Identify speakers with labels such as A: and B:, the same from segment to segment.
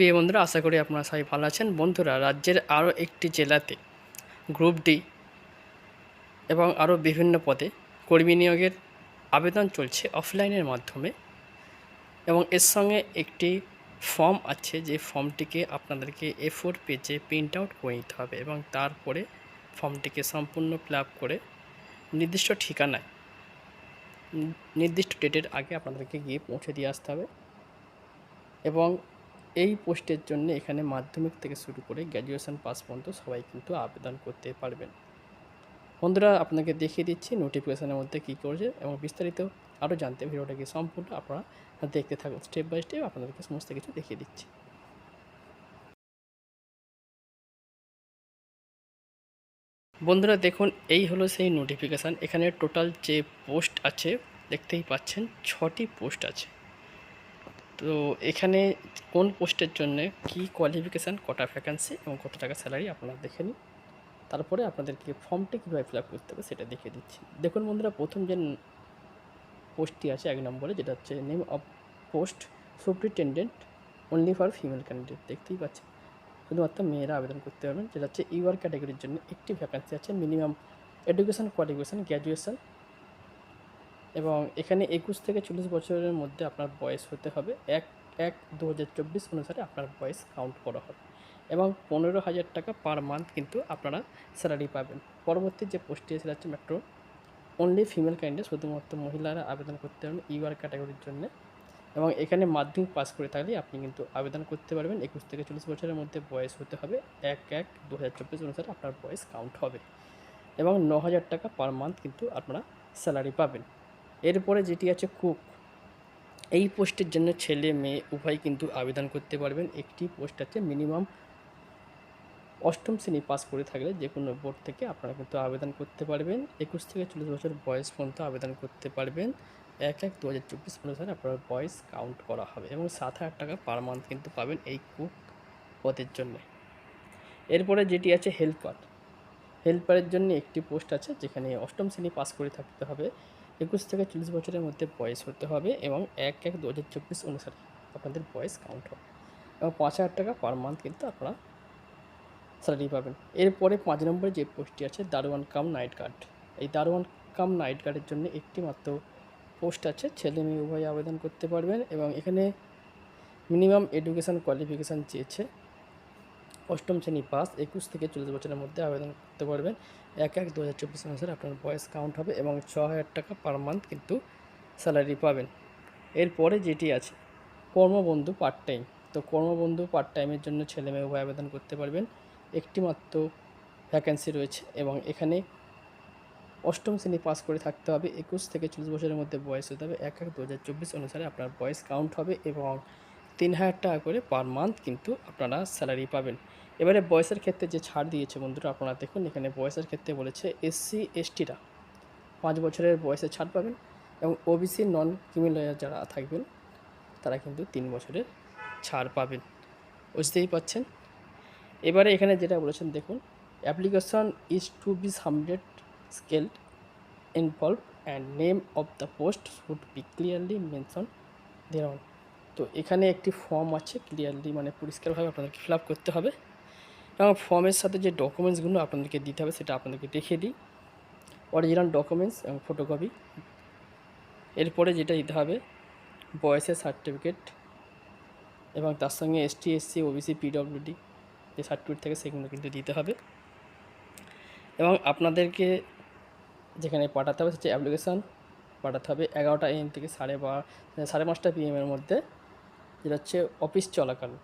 A: প্রিয় বন্ধুরা, আশা করি আপনারা সবাই ভালো আছেন। বন্ধুরা, রাজ্যের আরও একটি জেলাতে গ্রুপ ডি এবং আরও বিভিন্ন পদে কর্মী নিয়োগের আবেদন চলছে অফলাইনের মাধ্যমে এবং এর সঙ্গে একটি ফর্ম আছে, যে ফর্মটিকে আপনাদেরকে এ ফোর পেজে প্রিন্ট আউট করে নিতে হবে এবং তারপরে ফর্মটিকে সম্পূর্ণ ফিল করে নির্দিষ্ট ঠিকানায়, নির্দিষ্ট ডেটের আগে আপনাদেরকে গিয়ে পৌঁছে দিয়ে আসতে হবে এবং এই পোস্টের জন্য এখানে মাধ্যমিক থেকে শুরু করে গ্র্যাজুয়েশন পাস পর্যন্ত সবাই কিন্তু আবেদন করতে পারবেন। বন্ধুরা, আপনাকে দেখিয়ে দিচ্ছি নোটিফিকেশানের মধ্যে কী করছে এবং বিস্তারিত আরও জানতে ভিডিওটাকে সম্পূর্ণ আপনারা দেখতে থাকুন। স্টেপ বাই স্টেপ আপনাদেরকে সমস্ত কিছু দেখিয়ে দিচ্ছি। বন্ধুরা, দেখুন, এই হলো সেই নোটিফিকেশান এখানে টোটাল যে পোস্ট আছে, দেখতেই পাচ্ছেন, ছটি পোস্ট আছে। তো এখানে কোন পোস্টের জন্য কি কোয়ালিফিকেশান কটা ভ্যাকান্সি এবং কত টাকা স্যালারি আপনারা দেখে নিন। তারপরে আপনাদেরকে ফর্মটি কীভাবে ফিল আপ করতে হবে সেটা দেখিয়ে দিচ্ছি। দেখুন বন্ধুরা, প্রথম যে পোস্টটি আছে এক নম্বরে, যেটা হচ্ছে name of post superintendent only for female candidate দেখতেই পাচ্ছেন, শুধুমাত্র মেয়েরা আবেদন করতে পারবেন। যেটা হচ্ছে ইউআর ক্যাটাগরির জন্য একটি ভ্যাকান্সি আছে মিনিমাম এডুকেশন কোয়ালিফিকেশান গ্র্যাজুয়েশন এবং এখানে একুশ থেকে চল্লিশ বছরের মধ্যে আপনার বয়স হতে হবে। এক এক দু অনুসারে আপনার বয়স কাউন্ট করা হবে। এবং পনেরো হাজার টাকা পার মান্থ কিন্তু আপনারা স্যালারি পাবেন। পরবর্তী যে পোস্টটি সেটা হচ্ছে মেট্রো অনলি ফিমেল ক্যান্ডিডেট শুধুমাত্র মহিলারা আবেদন করতে পারবেন ইউআর ক্যাটাগরির জন্য। এবং এখানে মাধ্যমিক পাস করে থাকলে আপনি কিন্তু আবেদন করতে পারবেন। একুশ থেকে চল্লিশ বছরের মধ্যে বয়স হতে হবে। এক এক দু অনুসারে আপনার বয়স কাউন্ট হবে। এবং ন হাজার টাকা পার মান্থ কিন্তু আপনারা স্যালারি পাবেন। এরপরে যেটি আছে কুক, এই পোস্টের জন্য ছেলে মেয়ে উভয় কিন্তু আবেদন করতে পারবেন। একটি পোস্ট আছে মিনিমাম অষ্টম শ্রেণি পাস করে থাকলে যে কোনো বোর্ড থেকে আপনারা কিন্তু আবেদন করতে পারবেন। একুশ থেকে চল্লিশ বছর বয়স পর্যন্ত আবেদন করতে পারবেন। এক এক দু হাজার চব্বিশ অনুসারে আপনার বয়স কাউন্ট করা হবে এবং সাত হাজার টাকা পার মান্থ কিন্তু পাবেন এই কুক পদের জন্য। এরপরে যেটি আছে হেল্পার হেল্পারের জন্য একটি পোস্ট আছে যেখানে অষ্টম শ্রেণি পাস করে থাকতে হবে। একুশ থেকে চল্লিশ বছরের মধ্যে বয়স হতে হবে এবং এক এক দু হাজার চব্বিশ অনুসারে আপনাদের বয়স কাউন্ট হবে। এবং পাঁচ হাজার টাকা পার মান্থ কিন্তু আপনারা স্যালারি পাবেন। এরপরে পাঁচ নম্বরে যে পোস্টটি আছে, দারোয়ান কাম নাইট গার্ড এই দারোয়ান কাম নাইট গার্ডের জন্য একটি মাত্র পোস্ট আছে, ছেলে মেয়ে উভয় আবেদন করতে পারবেন এবং এখানে মিনিমাম এডুকেশান কোয়ালিফিকেশান চেয়েছে। অষ্টম শ্রেণি পাস, একুশ থেকে চল্লিশ বছরের মধ্যে আবেদন করতে পারবেন। এক এক দু হাজার চব্বিশ অনুসারে আপনার বয়স কাউন্ট হবে এবং ছ হাজার টাকা পার মান্থ কিন্তু স্যালারি পাবেন। এরপরে যেটি আছে, কর্মবন্ধু পার্ট টাইম তো কর্মবন্ধু পার্ট টাইমের জন্য ছেলে মেয়ে উভয় আবেদন করতে পারবেন। একটি মাত্র ভ্যাকেন্সি রয়েছে এবং এখানে অষ্টম শ্রেণি পাস করে থাকতে হবে। একুশ থেকে চল্লিশ বছরের মধ্যে বয়স হতে হবে। এক এক দু অনুসারে আপনার বয়স কাউন্ট হবে এবং তিন হাজার টাকা করে পার মান্থ কিন্তু আপনারা স্যালারি পাবেন। এবারে বয়সের ক্ষেত্রে যে ছাড় দিয়েছে বন্ধুরা, আপনারা দেখুন এখানে বয়সের ক্ষেত্রে বলেছে এসসি এসটিরা পাঁচ বছরের বয়সে ছাড় পাবেন এবং ওবিসি নন ক্রিমিনাল যারা থাকবেন, তারা কিন্তু তিন বছরের ছাড় পাবেন। বুঝতেই পাচ্ছেন এবারে এখানে যেটা বলেছেন, দেখুন application is to be submitted scale involve and name of the post should be clearly mention দেওয়ান তো এখানে একটি ফর্ম আছে ক্লিয়ারলি মানে পরিষ্কারভাবে আপনাদেরকে ফিল করতে হবে। এবং ফর্মের সাথে যে ডকুমেন্টসগুলো আপনাদেরকে দিতে হবে সেটা আপনাদেরকে দেখিয়ে দিই। অরিজিনাল ডকুমেন্টস এবং ফটোকপি এরপরে যেটা দিতে হবে, বয়সের সার্টিফিকেট এবং তার সঙ্গে S ST SC OBC PWD যে সার্টিফিকেট থাকে সেগুলো কিন্তু দিতে হবে। এবং আপনাদেরকে যেখানে পাঠাতে হবে সেটা অ্যাপ্লিকেশান পাঠাতে হবে এগারোটা এম থেকে সাড়ে বা সাড়ে পাঁচটা পিএমের মধ্যে। যেটা হচ্ছে অফিস চলাকালীন।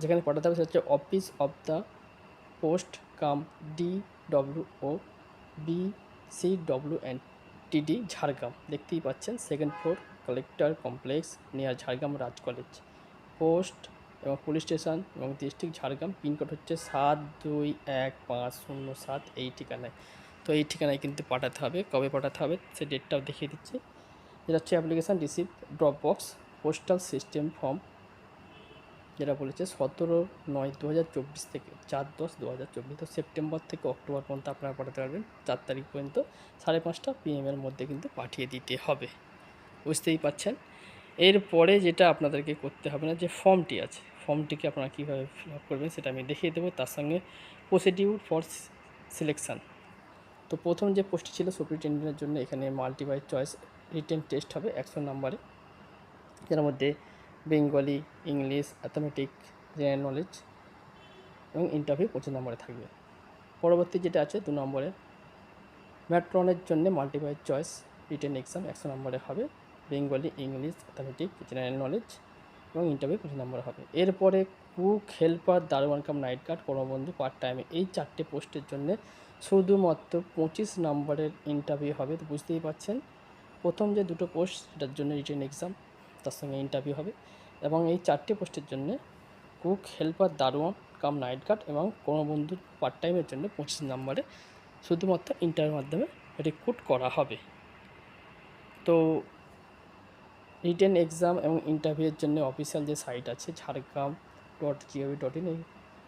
A: যেখানে পাঠাতে হবে সেটা হচ্ছে office of the post cum D W O B C W and TD Jhargram দেখতেই পাচ্ছেন second floor collector complex near Jhargram Raj college post এবং পুলিশ স্টেশন এবং ডিস্ট্রিক্ট ঝাড়গ্রাম পিনকোড হচ্ছে সাত দুই এক পাঁচ শূন্য সাত এই ঠিকানায়। তো এই ঠিকানায় কিন্তু পাঠাতে হবে, কবে পাঠাতে হবে সে ডেটটাও দেখিয়ে দিচ্ছে। যেটা হচ্ছে application receive drop box postal system form যেটা বলেছে সতেরো নয় দু হাজার চব্বিশ থেকে চার দশ দু হাজার চব্বিশ। তো সেপ্টেম্বর থেকে অক্টোবর পর্যন্ত আপনারা পাঠাতে পারবেন, চার তারিখ পর্যন্ত সাড়ে পাঁচটা পিএমের মধ্যে কিন্তু পাঠিয়ে দিতে হবে। বুঝতেই পাচ্ছেন এরপরে যেটা আপনাদেরকে করতে হবে না, যে ফর্মটি আছে, ফর্মটিকে আপনারা কীভাবে ফিল আপ করবেন সেটা আমি দেখিয়ে দেবো, তার সঙ্গে প্রসিডিউর ফর সিলেকশান তো প্রথম যে পোস্টটি ছিল সুপ্রিনটেন্ডেন্টের জন্য এখানে মাল্টিপাই চয়েস রিটেন টেস্ট হবে, একশো নম্বরে। যার মধ্যে Bengali, English arithmetic general knowledge এবং ইন্টারভিউ পঁচিশ নম্বরে থাকবে। পরবর্তী যেটা আছে দু নম্বরে ম্যাট্রনের জন্য মাল্টিপাই চয়েস রিটেন এক্সাম একশো নম্বরে হবে। Bengali, English arithmetic general knowledge এবং ইন্টারভিউ পঁচিশ নম্বরে হবে। এরপরে কুক হেল্পার দারোয়ান কাম নাইট গার্ড কর্মবন্ধু পার্ট টাইমে এই চারটে পোস্টের জন্য শুধুমাত্র পঁচিশ নম্বরের ইন্টারভিউ হবে, তো বুঝতেই পারছেন। প্রথম যে দুটো পোস্ট সেটার জন্য রিটেন এক্সাম তার সঙ্গে ইন্টারভিউ হবে এবং এই চারটি পোস্টের জন্য কুক হেল্পার দারোয়ান, কাম নাইট গার্ড এবং কোনো বন্ধু পার্ট টাইমের জন্য পঁচিশ নম্বরে শুধুমাত্র ইন্টারভিউর মাধ্যমে রিক্রুট করা হবে। তো রিটেন এক্সাম এবং ইন্টারভিউয়ের জন্য অফিসিয়াল যে সাইট আছে Jhargram dot gov dot in এই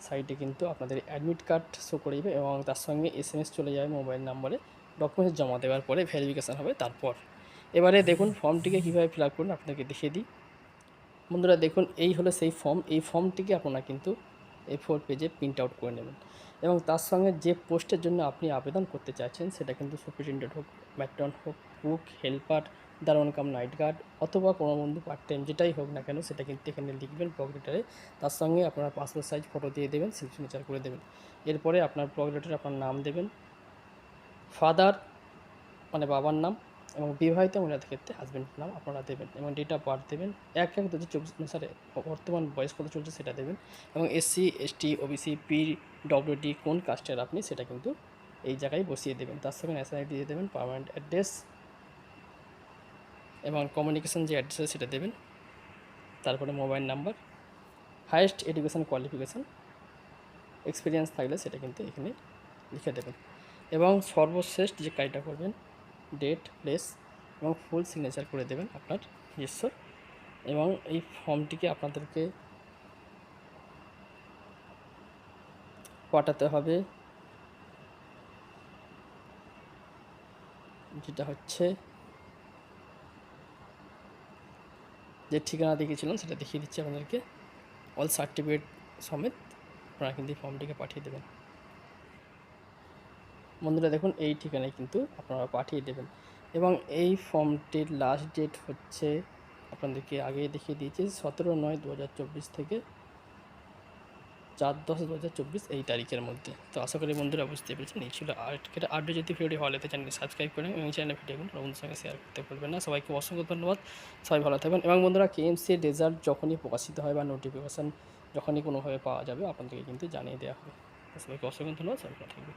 A: সাইটে কিন্তু আপনাদের অ্যাডমিট কার্ড শো করে দেবে এবং তার সঙ্গে এস চলে যাবে মোবাইল নাম্বারে ডকুমেন্টস জমা দেওয়ার পরে ভেরিফিকেশান হবে তারপর। এবারে দেখুন ফর্মটিকে কীভাবে ফিল আপ করুন আপনাকে দেখিয়ে দিই। বন্ধুরা দেখুন, এই হলো সেই ফর্ম। এই ফর্মটিকে আপনারা কিন্তু এই ফোর পেজে প্রিন্ট আউট করে নেবেন এবং তার সঙ্গে যে পোস্টের জন্য আপনি আবেদন করতে চাইছেন, সেটা কিন্তু সুপ্রিটেন্ডেন্ট হোক ম্যাট্রন হোক কুক হেল্পার দারোয়ান কাম নাইট গার্ড অথবা কোনো বন্ধু পার্ট টাইম যেটাই হোক না কেন, সেটা কিন্তু এখানে লিখবেন লেটারে তার সঙ্গে আপনার পাসপোর্ট সাইজ ফটো দিয়ে দেবেন সিগনেচার করে দেবেন। এরপরে আপনার লেটারে আপনার নাম দেবেন। ফাদার মানে বাবার নাম। এবং বিবাহিত মহিলাদের ক্ষেত্রে হাজব্যান্ডের নাম আপনারা দেবেন এবং ডেট অফ বার্থ দেবেন। এক এক দু চব্বিশ অনুসারে বর্তমান বয়স কত চলছে সেটা দেবেন। এবং SC ST OBC P WD কোন কাস্টের আপনি সেটা কিন্তু এই জায়গায় বসিয়ে দেবেন। তার সঙ্গে ন্যাশনালিটি দিয়ে দেবেন পারমানেন্ট অ্যাড্রেস এবং কমিউনিকেশন যে অ্যাড্রেস আছে সেটা দেবেন। তারপরে mobile number highest education qualification experience থাকলে সেটা কিন্তু এখানে লিখে দেবেন। এবং সর্বশ্রেষ্ঠ যে কাজটা করবেন ডেট প্লেস এবং ফুল সিগনেচার করে দেবেন আপনার। নিজস্ব এবং এই ফর্মটিকে আপনাদেরকে পাঠাতে হবে, যেটা হচ্ছে যে ঠিকানা দেখিয়েছিলাম, সেটা দেখিয়ে দিচ্ছি আপনাদেরকে। অল সার্টিফিকেট সমেত আপনারা কিন্তু এই ফর্মটিকে পাঠিয়ে দেবেন। বন্ধুরা দেখুন, এই ঠিকানায় কিন্তু আপনারা পাঠিয়ে দেবেন। এবং এই ফর্মটির লাস্ট ডেট হচ্ছে, আপনাদেরকে আগে দেখিয়ে দিয়েছি, সতেরো নয় দু থেকে চার দশ দু এই তারিখের মধ্যে। তো আশা করি বন্ধুরা বুঝতে পেরেছেন, এই ছিল আর্টকের আড্ডা যদি ভিডিও ভালো লাগে, চ্যানেলটি সাবস্ক্রাইব করেন এবং চ্যানেলের ভিডিওগুলো বন্ধুদের সঙ্গে শেয়ার করতে ভুলবেন না। সবাইকে অসংখ্য ধন্যবাদ। সবাই ভালো থাকবেন। এবং বন্ধুরা কেএমসি রেজাল্ট যখনই প্রকাশিত হয় বা নোটিফিকেশান যখনই কোনোভাবে পাওয়া যাবে, আপনাদেরকে কিন্তু জানিয়ে দেওয়া হবে। সবাইকে অসংখ্য ধন্যবাদ। সবাই ভালো থাকবে